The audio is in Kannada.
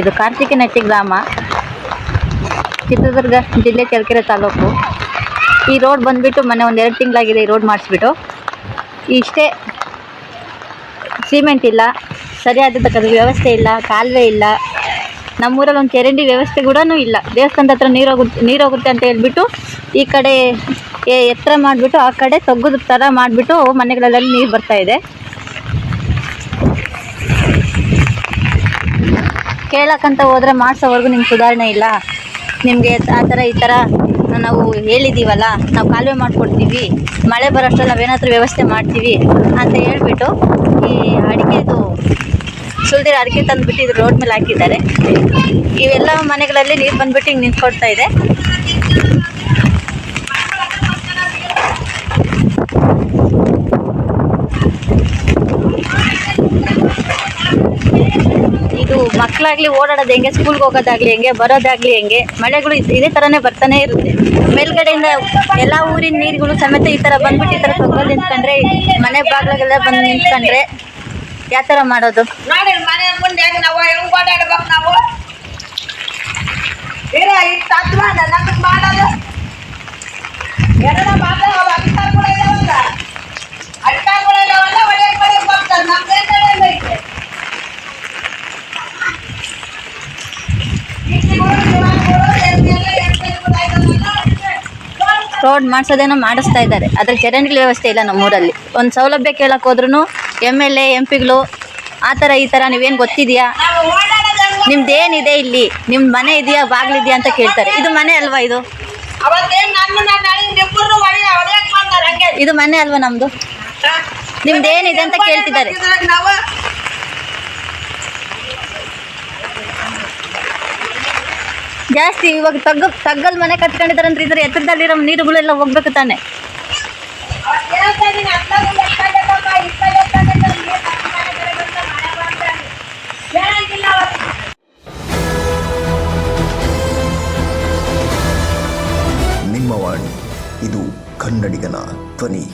ಇದು ಕಾರ್ತಿಕನಟ್ಟಿ ಗ್ರಾಮ. ಚಿತ್ರದುರ್ಗ ಜಿಲ್ಲೆ ಚಳ್ಳಕೆರೆ ತಾಲೂಕು. ಈ ರೋಡ್ ಬಂದ್ಬಿಟ್ಟು ಮೊನ್ನೆ ಒಂದು ಎರಡು ತಿಂಗಳಾಗಿದೆ ಈ ರೋಡ್ ಮಾಡಿಸ್ಬಿಟ್ಟು. ಇಷ್ಟೇ ಸಿಮೆಂಟ್ ಇಲ್ಲ, ಸರಿಯಾದ ವ್ಯವಸ್ಥೆ ಇಲ್ಲ, ಕಾಲುವೆ ಇಲ್ಲ. ನಮ್ಮೂರಲ್ಲಿ ಒಂದು ಚರಂಡಿ ವ್ಯವಸ್ಥೆ ಕೂಡ ಇಲ್ಲ. ದೇವಸ್ಥಾನದ ಹತ್ರ ನೀರೋಗುತ್ತೆ ನೀರೋಗುತ್ತೆ ಅಂತ ಹೇಳ್ಬಿಟ್ಟು ಈ ಕಡೆ ಎತ್ತರ ಮಾಡಿಬಿಟ್ಟು ಆ ಕಡೆ ತಗ್ಗದ ಥರ ಮಾಡಿಬಿಟ್ಟು ಮನೆಗಳಲ್ಲೆಲ್ಲ ನೀರು ಬರ್ತಾ ಕೇಳಕ್ಕಂತ ಹೋದ್ರೆ ಮಾಡಿಸೋವರೆಗೂ ನಿಮ್ಗೆ ಸುಧಾರಣೆ ಇಲ್ಲ. ನಿಮಗೆ ಆ ಥರ ಈ ಥರ ನಾವು ಹೇಳಿದ್ದೀವಲ್ಲ ನಾವು ಕಾಲುವೆ ಮಾಡಿಕೊಡ್ತೀವಿ, ಮಳೆ ಬರೋಷ್ಟ್ರಲ್ಲಿ ನಾವೇನಾದ್ರೂ ವ್ಯವಸ್ಥೆ ಮಾಡ್ತೀವಿ ಅಂತ ಹೇಳ್ಬಿಟ್ಟು ಈ ಅಡಿಕೆದು ಸುಳ್ದಿರೋ ಅಡಿಕೆ ತಂದುಬಿಟ್ಟು ಇದು ರೋಡ್ ಮೇಲೆ ಹಾಕಿದ್ದಾರೆ. ಇವೆಲ್ಲ ಮನೆಗಳಲ್ಲಿ ನೀರು ಬಂದ್ಬಿಟ್ಟು ಹಿಂಗೆ ನಿಂತ್ಕೊಡ್ತಾ ಇದೆ ಇದು ಮಕ್ಕಳಾಗ್ಲಿ ಓಡಾಡೋದು ಹೆಂಗೆ ಸ್ಕೂಲ್ಗೆ ಹೋಗೋದಾಗ್ಲಿ ಹೆಂಗೆ, ಬರೋದಾಗ್ಲಿ ಹೆಂಗೆ, ಮಳೆಗಳು ಇದ್- ಥರನೇ ಬರ್ತಾನೆ ಇರುತ್ತೆ. ಮೇಲ್ಗಡೆಯಿಂದ ಎಲ್ಲ ಊರಿನ ನೀರುಗಳು ಸಮೇತ ಈ ಥರ ಬಂದ್ಬಿಟ್ಟು ಈ ಥರ ತೊಗೊಂಡು ನಿಂತ್ಕೊಂಡ್ರೆ, ಮನೆ ಬಾಗಿಲಾಗೆಲ್ಲ ಬಂದು ನಿಂತ್ಕೊಂಡ್ರೆ ಯಾವ ಥರ ಮಾಡೋದು? ನಾವು ರೋಡ್ ಮಾಡಿಸೋದೇನೋ ಮಾಡಿಸ್ತಾ ಇದ್ದಾರೆ. ಅದ್ರ ಚರಂಡಿಗಳ ವ್ಯವಸ್ಥೆ ಇಲ್ಲ ನಮ್ಮೂರಲ್ಲಿ. ಒಂದು ಸೌಲಭ್ಯ ಕೇಳಕ್ಕೆ ಹೋದ್ರೂ ಎಂ ಎಲ್ ಎ ಎಂ ಪಿಗಳು ಆ ಥರ ಈ ಥರ ನೀವೇನು ಗೊತ್ತಿದೆಯಾ? ನಿಮ್ದೇನಿದೆ ಇಲ್ಲಿ? ನಿಮ್ಮ ಮನೆ ಇದೆಯಾ ಬಾಗಿಲಿದೆಯಾ ಅಂತ ಕೇಳ್ತಾರೆ. ಇದು ಮನೆ ಅಲ್ವಾ ಇದು? ಇದು ಮನೆ ಅಲ್ವಾ ನಮ್ಮದು ನಿಮ್ದೇನಿದೆ ಅಂತ ಕೇಳ್ತಿದ್ದಾರೆ. ಜಾಸ್ತಿ ಇವಾಗ ತಗ್ಗ ತಗ್ಗಲ್ ಮನೆ ಕಟ್ಕೊಂಡಿದ್ದಾರೆ ಅಂದ್ರೆ ಇದ್ರ ಎತ್ತರದಲ್ಲಿರೋ ನೀರುಗಳೆಲ್ಲ ಹೋಗ್ಬೇಕು ತಾನೆ. ನಿಮ್ಮ ವಾಣಿ, ಇದು ಕನ್ನಡಿಗನ ಧ್ವನಿ.